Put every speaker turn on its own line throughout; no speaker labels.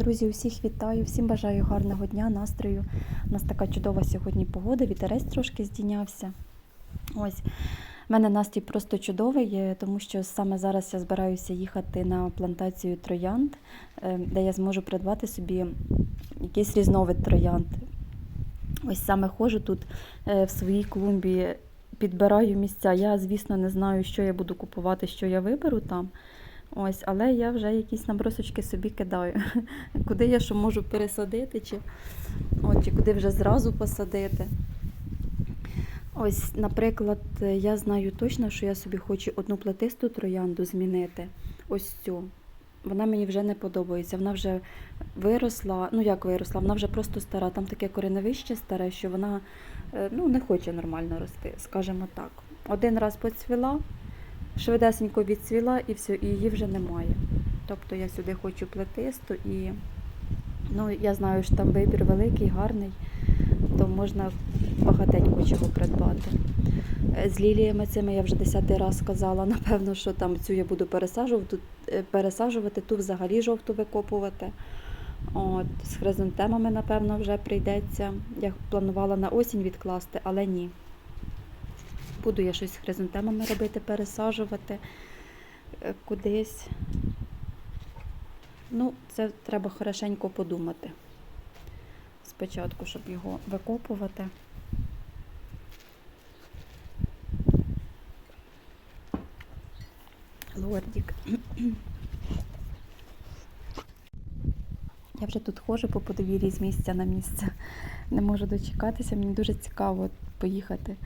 Друзі, усіх вітаю, всім бажаю гарного дня, настрою. У нас така чудова сьогодні погода, вітерець трошки здійнявся. Ось. У мене настрій просто чудовий, е, тому що саме зараз я збираюся їхати на плантацію троянд, е, де я зможу придбати собі якийсь різновид троянд. Ось саме ходжу тут е, в своїй клумбі, підбираю місця. Я, звісно, не знаю, що я буду купувати, що я виберу там. Ось, але я вже якісь набросочки собі кидаю. Куди я що можу пересадити, чи, от, чи куди вже зразу посадити. Ось, наприклад, я знаю точно, що я собі хочу одну плетисту троянду змінити. Ось цю. Вона мені вже не подобається. Вона вже виросла, ну як виросла, вона вже просто стара. Там таке кореневище старе, що вона е, ну, не хоче нормально рости, скажімо так. Один раз поцвіла, швидесенько відцвіла і все, і її вже немає. Тобто я сюди хочу плетисту і ну, я знаю, що там вибір великий, гарний, то можна багатенько чого придбати. Е, З ліліями цими я вже десятий раз сказала, напевно, що там цю я буду пересаджувати, е, пересаджувати ту взагалі жовту викопувати. От, з хризантемами, напевно, вже прийдеться. Я планувала на осінь відкласти, але ні. Буду я щось з хризантемами робити, пересаджувати е, кудись. Ну, це треба хорошенько подумати. Спочатку, щоб його викопувати. Лордік. Я вже тут ходжу по подвір'ї з місця на місце. Не можу дочекатися. Мені дуже цікаво поїхати,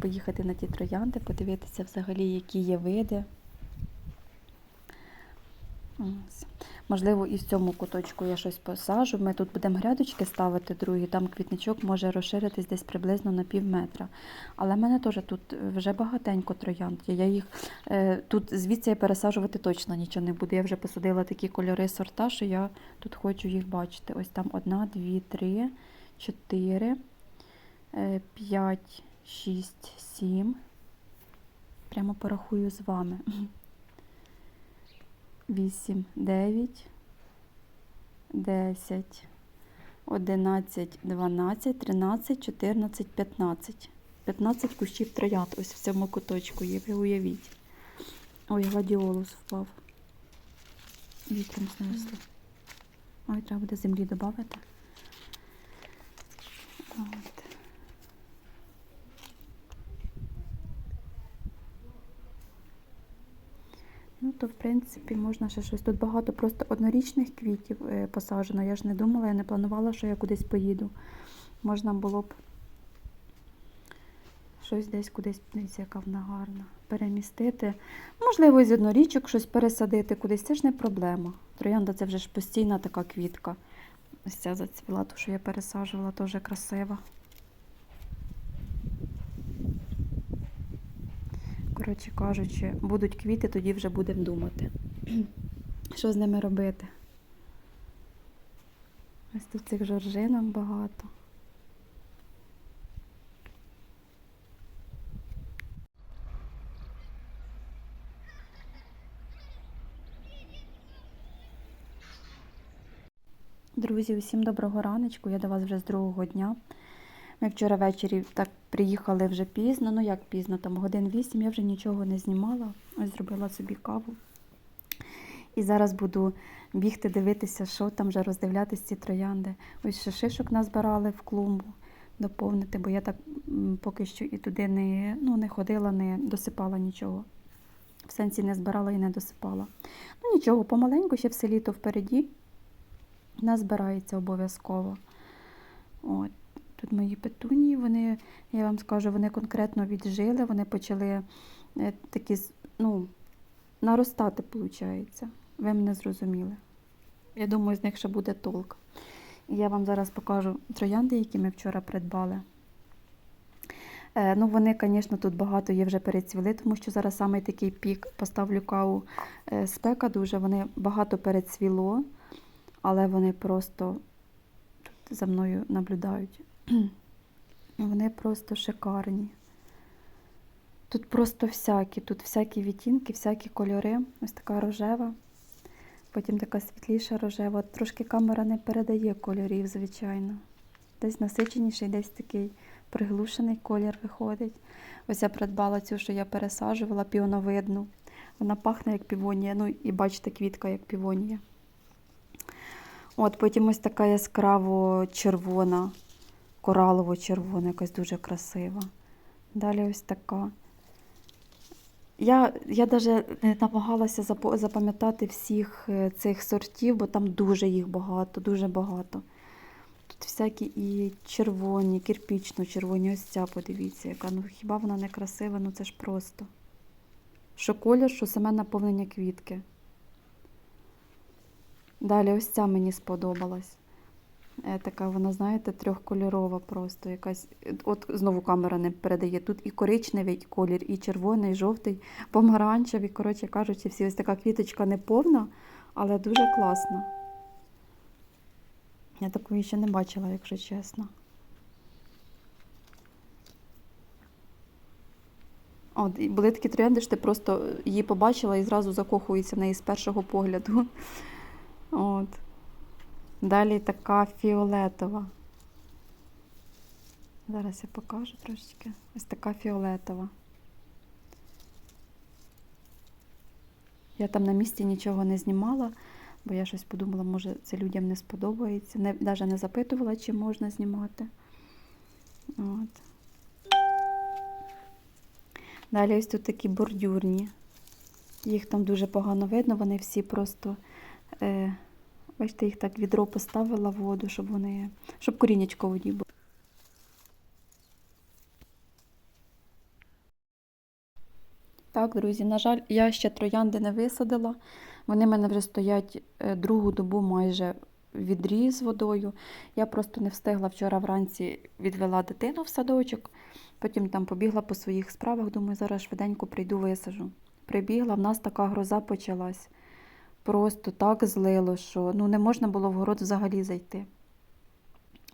поїхати на ті троянди, подивитися взагалі, які є види. Можливо, і в цьому куточку я щось посажу. Ми тут будемо грядочки ставити другі, там квітничок може розширитись десь приблизно на пів метра. Але в мене теж тут вже багатенько троянд. Я їх е, тут звідси я пересаджувати точно нічого не буду. Я вже посадила такі кольори сорта, що я тут хочу їх бачити. Ось там одна, дві, три, чотири, е, п'ять, шість, сім. Прямо порахую з вами. 8, 9, 10, 11, 12, 13, 14, 15. 15 кущів троянд ось в цьому куточку є, ви уявіть. Ой, гладіолус впав. Вітром знесло. Ой, треба буде землі додати. От. Ну, то, в принципі, можна ще щось. Тут багато просто однорічних квітів е, посаджено. Я ж не думала, я не планувала, що я кудись поїду. Можна було б щось десь кудись, дивіться, яка вона гарна. Перемістити. Можливо, з однорічок щось пересадити кудись. Це ж не проблема. Троянда це вже ж постійна така квітка. Ось ця зацвіла, ту, що я пересаджувала, теж красива. Коротше кажучи, будуть квіти, тоді вже будемо думати, що з ними робити. Ось тут цих жоржинок багато. Друзі, усім доброго раночку. Я до вас вже з другого дня. Ми вчора ввечері так приїхали вже пізно, ну як пізно, там годин вісім, я вже нічого не знімала. Ось зробила собі каву. І зараз буду бігти, дивитися, що там вже роздивлятися ці троянди. Ось ще шишок назбирали в клумбу доповнити, бо я так поки що і туди не, ну, не ходила, не досипала нічого. В сенсі не збирала і не досипала. Ну нічого, помаленьку ще все літо впереді. Назбирається обов'язково. От. Тут мої петунії, вони, я вам скажу, вони конкретно віджили, вони почали е, такі, ну, наростати, виходить. Ви мене зрозуміли. Я думаю, з них ще буде толк. І я вам зараз покажу троянди, які ми вчора придбали. Е, ну, вони, звісно, тут багато є вже перецвіли, тому що зараз саме такий пік поставлю каву е, спека дуже, вони багато перецвіло, але вони просто тут за мною наблюдають. Вони просто шикарні. Тут просто всякі, тут всякі відтінки, всякі кольори. Ось така рожева. Потім така світліша рожева. Трошки камера не передає кольорів, звичайно. Десь насиченіший, десь такий приглушений колір виходить. Ось я придбала цю, що я пересаджувала, піоновидну. Вона пахне як півонія. Ну і бачите, квітка як півонія. От, потім ось така яскраво червона, коралово-червона, якась дуже красива. Далі ось така. Я, я навіть намагалася запам'ятати всіх е, цих сортів, бо там дуже їх багато, дуже багато. Тут всякі і червоні, кирпічно-червоні, ось ця, подивіться, яка. Ну хіба вона не красива? Ну це ж просто. Що колір, що саме наповнення квітки. Далі ось ця мені сподобалась. Е, Така вона, знаєте, трьохкольорова просто якась. От знову камера не передає. Тут і коричневий колір, і червоний, і жовтий, помаранчевий. Коротше кажучи, всі ось така квіточка не повна, але дуже класна. Я такої ще не бачила, якщо чесно. От, і були такі тренди, що ти просто її побачила і зразу закохуєшся в неї з першого погляду. От. Далі така фіолетова. Зараз я покажу трошечки. Ось така фіолетова. Я там на місці нічого не знімала, бо я щось подумала, може це людям не сподобається. Не, навіть не запитувала, чи можна знімати. От. Далі ось тут такі бордюрні. Їх там дуже погано видно, вони всі просто. Е, Бачите, їх так відро поставила в воду, щоб вони, щоб корінечко воді було. Так, друзі, на жаль, я ще троянди не висадила. Вони в мене вже стоять е, другу добу майже в відрі з водою. Я просто не встигла вчора вранці відвела дитину в садочок, потім там побігла по своїх справах. Думаю, зараз швиденько прийду висажу. Прибігла, в нас така гроза почалась. Просто так злило, що ну, не можна було в город взагалі зайти.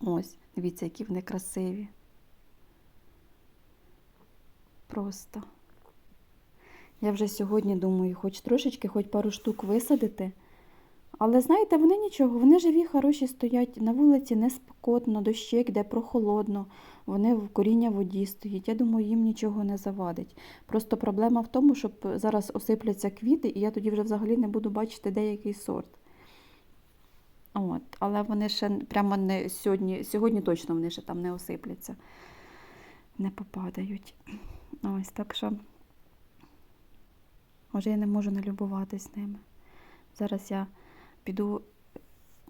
Ось, дивіться, які вони красиві. Просто. Я вже сьогодні думаю, хоч трошечки, хоч пару штук висадити. Але знаєте, вони нічого, вони живі, хороші стоять на вулиці, не спекотно, дощик, йде прохолодно, вони в коріння воді стоять. Я думаю, їм нічого не завадить. Просто проблема в тому, щоб зараз осипляться квіти, і я тоді вже взагалі не буду бачити деякий сорт. От, але вони ще прямо не сьогодні, сьогодні точно вони ще там не осипляться, не попадають. Ось так що, може, я не можу налюбуватись ними. Зараз я піду.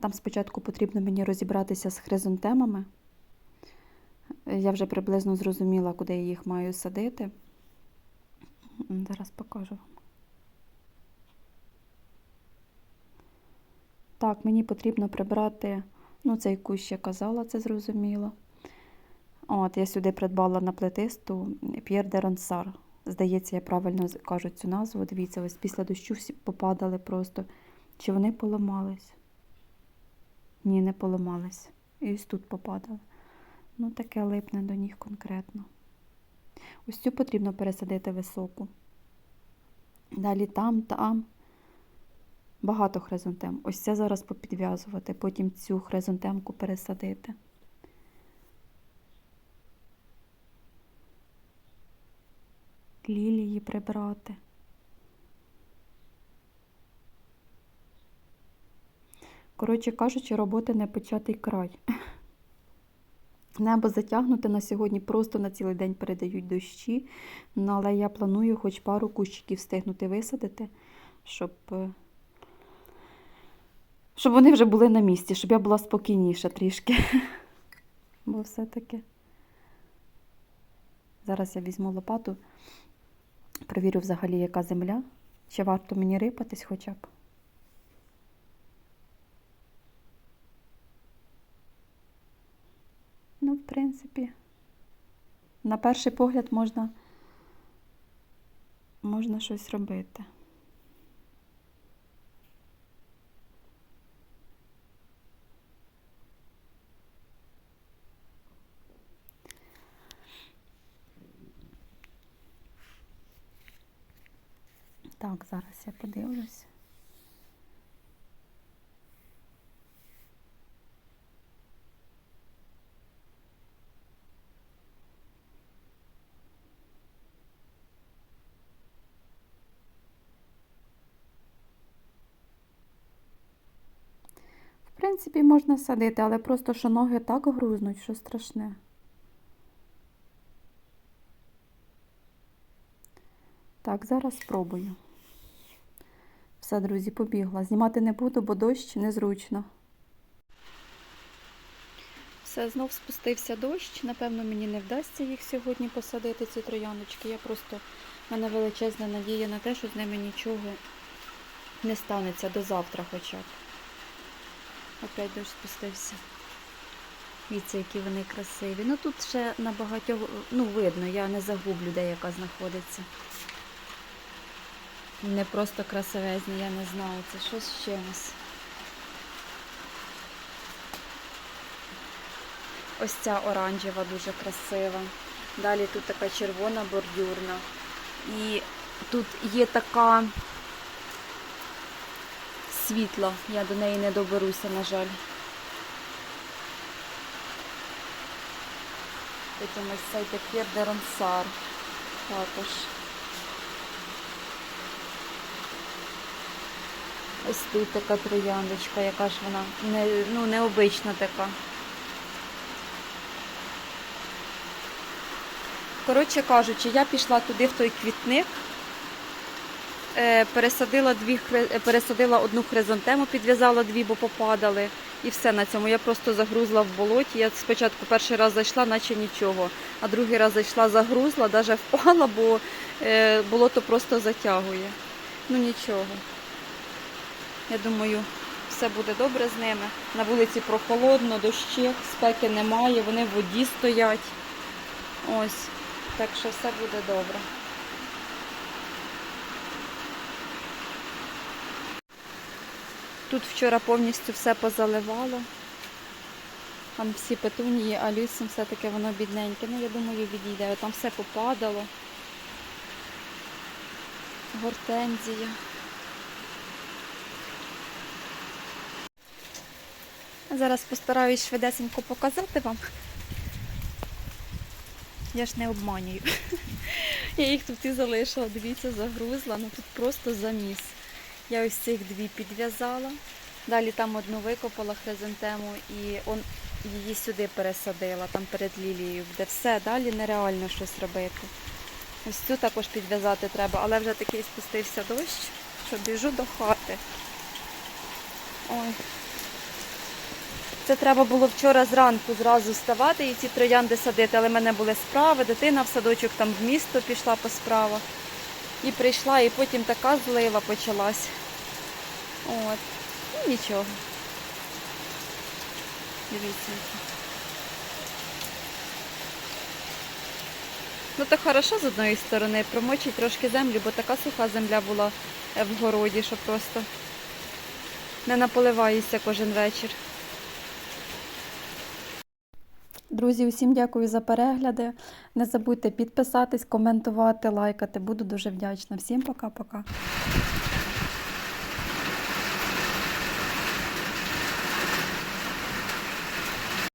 Там спочатку потрібно мені розібратися з хризантемами. Я вже приблизно зрозуміла, куди я їх маю садити. Зараз покажу вам. Так, мені потрібно прибрати, ну, цей кущ я казала, це зрозуміло. От, я сюди придбала на плетисту П'єр де Ронсар. Здається, я правильно кажу цю назву. Дивіться, ось після дощу всі попадали просто. Чи вони поламались? Ні, не поламались. І ось тут попадали. Ну, таке липне до них конкретно. Ось цю потрібно пересадити високу. Далі там, там. Багато хризантем. Ось це зараз попідв'язувати, потім цю хризантемку пересадити. Лілії прибрати. Коротше кажучи, роботи не початий край. Небо затягнуте на сьогодні, просто на цілий день передають дощі. Ну, але я планую хоч пару кущиків встигнути висадити, щоб, е, щоб вони вже були на місці, щоб я була спокійніша трішки. Бо все-таки. Зараз я візьму лопату, перевірю взагалі, яка земля. Чи варто мені рипатись хоча б. Ну, в принципі, на перший погляд можна, можна щось робити. Так, зараз я подивлюсь. Принципі, можна садити, але просто що ноги так грузнуть, що страшне. Так, зараз спробую. Все, друзі, побігла. Знімати не буду, бо дощ незручно. Все, знов спустився дощ. Напевно, мені не вдасться їх сьогодні посадити, ці трояночки. Я просто, в мене величезна надія на те, що з ними нічого не станеться до завтра хоча б. Опять дощ спустився. Дивіться, які вони красиві. Ну тут ще на багатьох, ну видно, я не загублю, де яка знаходиться. Вони просто красивезні, я не знаю, це щось з чимось. Ось ця оранжева дуже красива. Далі тут така червона бордюрна. І тут є така світла. Я до неї не доберуся, на жаль. Потім ось цей тепер де ронсар також. Ось тут така трояндочка, яка ж вона не, ну, необична така. Коротше кажучи, я пішла туди в той квітник, пересадила, дві, е, пересадила одну хризантему, підв'язала дві, бо попадали. І все на цьому. Я просто загрузла в болоті. Я спочатку перший раз зайшла, наче нічого, а другий раз зайшла, загрузла, навіть впала, бо е, болото просто затягує. Ну нічого. Я думаю, все буде добре з ними. На вулиці прохолодно, дощі, спеки немає, вони в воді стоять. Ось. Так що все буде добре. Тут вчора повністю все позаливало. Там всі петунії, а лісом все-таки воно бідненьке. Ну, я думаю, відійде. Там все попадало. Гортензія. Зараз постараюсь швидесенько показати вам. Я ж не обманюю. Я їх тут і залишила, дивіться, загрузла, ну тут просто заміс. Я ось цих дві підв'язала. Далі там одну викопала хризантему і он, її сюди пересадила, там перед лілією, де все, далі нереально щось робити. Ось цю також підв'язати треба, але вже такий спустився дощ, що біжу до хати. Ой. Це треба було вчора зранку зразу вставати і ці троянди садити, але в мене були справи, дитина в садочок там в місто пішла по справах. І прийшла, і потім така злива почалась. От. Ну нічого. Дивіться. Ну так хорошо з одної сторони, промочить трошки землю, бо така суха земля була е, в городі, що просто не наполиваєшся кожен вечір. Друзі, усім дякую за перегляди. Не забудьте підписатись, коментувати, лайкати. Буду дуже вдячна. Всім пока-пока.